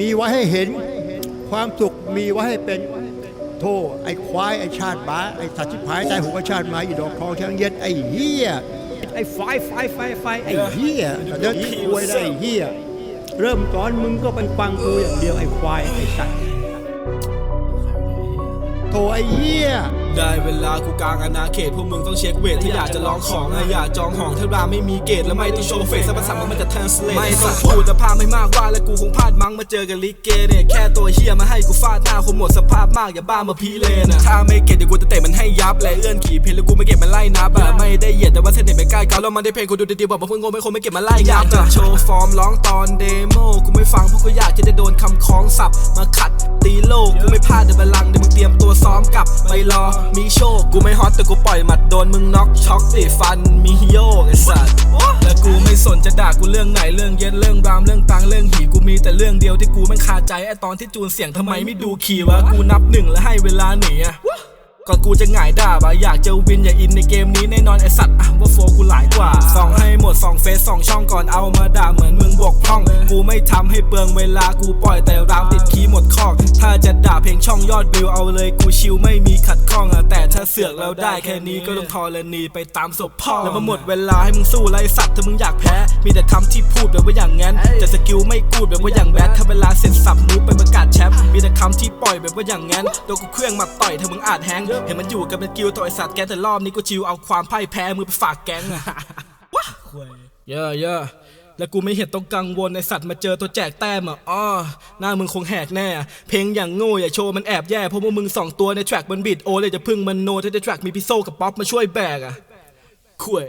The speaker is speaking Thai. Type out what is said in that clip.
มีไว้ให้เห็นความสุขมีไว้ให้เป็นโทษไอ้ควายไอ้ชาติบ้าไอ้สัตว์ชิบหายตายหัวชาติหมาอีดอกคองช้างเย็ดไอ้เหี้ยไอ้ไฟไฟไฟไฟไอ้เหี้ยเดินควยได้ไอ้เหี้ยเริ่มตอนมึงก็ไปฟังกูอย่างเดียวไอ้ควายไอ้สัตว์โถ ไอ้เหี้ย ได้เวลากูกลางอาณาเขตพวกมึงต้องเช็คเวทถ้าอยากจะลองของอะอยากจองห้องถ้าราไม่มีเกตและไม่ต้องโชว์เฟซสัมภาษามันจะ translate ไม่ต้องพูดแต่ภาไม่มากว่าและกูคงพลาดมั้งมาเจอกับลิเกเนี่ยแค่ตัวเฮียมาให้กูฟาดหน้าคงหมดสภาพมากอย่าบ้ามาพีเลนะถ้าไม่เก็ตเดี๋ยวกูจะเตะมันให้ยับและเอื้อนขี่เพลแล้วกูไม่เก็บมันไล่นับอะไม่ได้เหยียดแต่ว่าเส้นเน็ตไม่ใกล้กันแล้วมันได้เพลงกูดูดีๆบอกว่าเพิ่งโง่ไม่คงไม่เก็บมันไล่ยับอะโชว์ฟอร์มร้องตอนเดโมกูไม่ฟังเพราะกูอยากจะได้โดนคำคล้องสับมาขัดตีโลกกูไม่พลาดเดี๋ยวบัลลังก์ ตรียมตัวซ้อมกับไปรอ มีโชค กูไม่ฮอตแต่กูปล่อยหมัดโดนมึงน็อกช็อกติฟันมีโยกไอ้สัสและกูไม่สนจะด่ากูเรื่องไหนเรื่องเย็นเรื่องรามเรื่องตังเรื่องหีกูมีแต่เรื่องเดียวที่กูไม่คาใจไอ้ตอนที่จูนเสียงทำไมไม่ดูขี่วะกูนับหนึ่งแล้วให้เวลาหนีอะก่อนกูจะหงายด่าบะอยากจะวินอย่าอินในเกมนี้แน่นอนไอสัตว์อะว่าโฟกูหลายกว่าส่องให้หมดส่องเฟซส่องช่องก่อนเอามาด่าเหมือนมึงบกพร่อง กูไม่ทำให้เปลืองเวลากูปล่อยแต่ร งช่องยอดวิวเอาเลยกูชิลไม่มีขัดข้องอะแต่ถ้าเสือกแล้วได้แค่นี้ก็ต้องทอรณีไปตามศพพ่อแล้วมาหมดเวลาให้มึงสู้ไรสัตว์ถ้ามึงอยากแพ้ มีแต่คำที่พูดแบบว่าอย่างงั้นแต่สกิลไม่กูดแบบว่าอย่างแบดถ้าเวลาเสร็จสับมูไปประกาศแชมป์มีแต่คำที่ปล่อยแบบว่าอย่างงั้นโดนกูเครื่องมาต่อยถ้ามึงอาจแฮงเห็นมันอยู่กันเป็นกิลตัวไอสัตว์แกแต่รอบนี้กูชิวเอาความพ่ายแพ้มือไปฝากแก๊งอะว้าเยอะเยอะ และกูไม่เห็นต้องกังวลในสัตว์มาเจอตัวแจกแต้มอะอ้อหน้ามึงคงแหกแน่ เพลงอย่างโง่อย่าโชว์มันแอบแย่เพราะว่ามึงสองตัวในแทร็กมันบิดโอเลยจะพึ่งมันโนที่ในแทร็กมีพิโซกับป๊อปมาช่วยแบกอะคุย